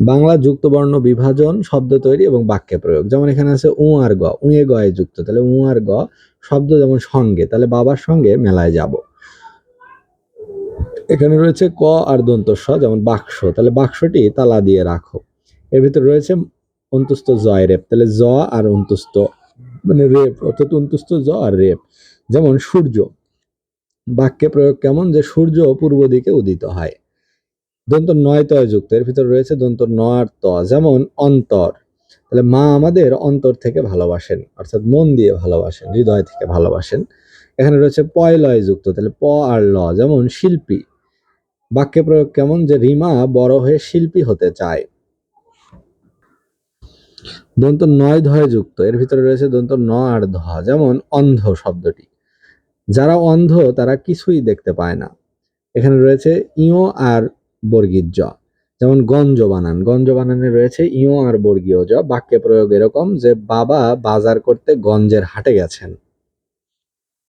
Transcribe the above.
বাংলা যুক্তবর্ণ বিভাজন শব্দ তৈরি এবং বাক্যে প্রয়োগ। যেমন এখানে আছে উ আর গ উয়ে গয়ে যুক্ত। তাহলে উ আর গ শব্দ যেমন সঙ্গে, তাহলে বাবার সঙ্গে মেলায় যাব। এখানে রয়েছে ক আর দন্ত স যেমন বাক্স। তাহলে বাক্সটি তালা দিয়ে রাখো। এর ভিতরে রয়েছে অন্তুস্ত জয় রেপ। তাহলে জ আর অন্তুস্ত মানে রেপ, অর্থাৎ অন্তুস্ত জ আর রেপ। যেমন সূর্য, বাক্যে প্রয়োগ কেমন? যে সূর্য পূর্ব দিকে উদিত হয়। দন্ত নয় তয় যুক্ত। এর ভিতরে রয়েছে দন্ত ন আর ত, যেমন অন্তর। তাহলে মা আমাদের অন্তর থেকে ভালোবাসেন, অর্থাৎ মন দিয়ে ভালোবাসেন, হৃদয় থেকে ভালোবাসেন। এখানে রয়েছে পয়লয় যুক্ত, তাহলে প আর ল, যেমন শিল্পী। বাক্যে প্রয়োগ কেমন? যে রিমা বড় হয়ে শিল্পী হতে চায়। দন্ত নয় ধয় যুক্ত, এর ভিতরে রয়েছে দন্ত ন আর ধ, যেমন অন্ধ শব্দটি। যারা অন্ধ, তারা কিছুই দেখতে পায় না। এখানে রয়েছে ইও আর বর্গীর জ। যেমন গঞ্জ বানান। গঞ্জ বানানে রয়েছে ইও আর বর্গীয় জ। বাক্যে প্রয়োগ এরকম যে, বাবা বাজার করতে গঞ্জের হাটে গেছেন।